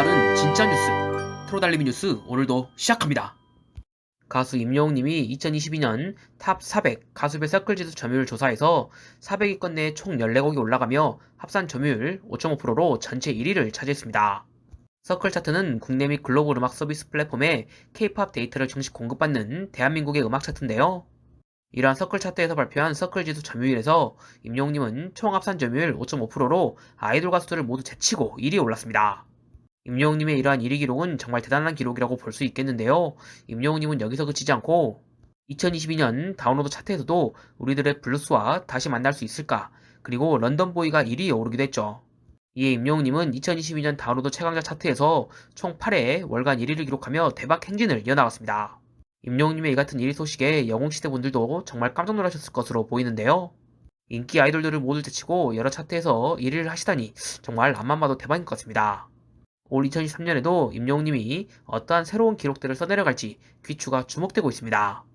빠른 진짜 뉴스 트로달리미 뉴스 오늘도 시작합니다. 가수 임영웅님이 2022년 탑 400 가수별 서클 지수 점유율 조사에서 400위권 내 총 14곡이 올라가며 합산 점유율 5.5%로 전체 1위를 차지했습니다. 서클 차트는 국내 및 글로벌 음악 서비스 플랫폼에 K-팝 데이터를 정식 공급받는 대한민국의 음악 차트인데요. 이러한 서클 차트에서 발표한 서클 지수 점유율에서 임영웅님은 총 합산 점유율 5.5%로 아이돌 가수들을 모두 제치고 1위에 올랐습니다. 임영웅님의 이러한 1위 기록은 정말 대단한 기록이라고 볼 수 있겠는데요. 임영웅님은 여기서 그치지 않고 2022년 다운로드 차트에서도 우리들의 블루스와 다시 만날 수 있을까 그리고 런던보이가 1위에 오르기도 했죠. 이에 임영웅님은 2022년 다운로드 최강자 차트에서 총 8회 월간 1위를 기록하며 대박 행진을 이어나갔습니다. 임영웅님의 이 같은 1위 소식에 영웅시대 분들도 정말 깜짝 놀라셨을 것으로 보이는데요. 인기 아이돌들을 모두 제치고 여러 차트에서 1위를 하시다니 정말 앞만 봐도 대박인 것 같습니다. 올 2023년에도 임영웅님이 어떠한 새로운 기록들을 써내려갈지 귀추가 주목되고 있습니다.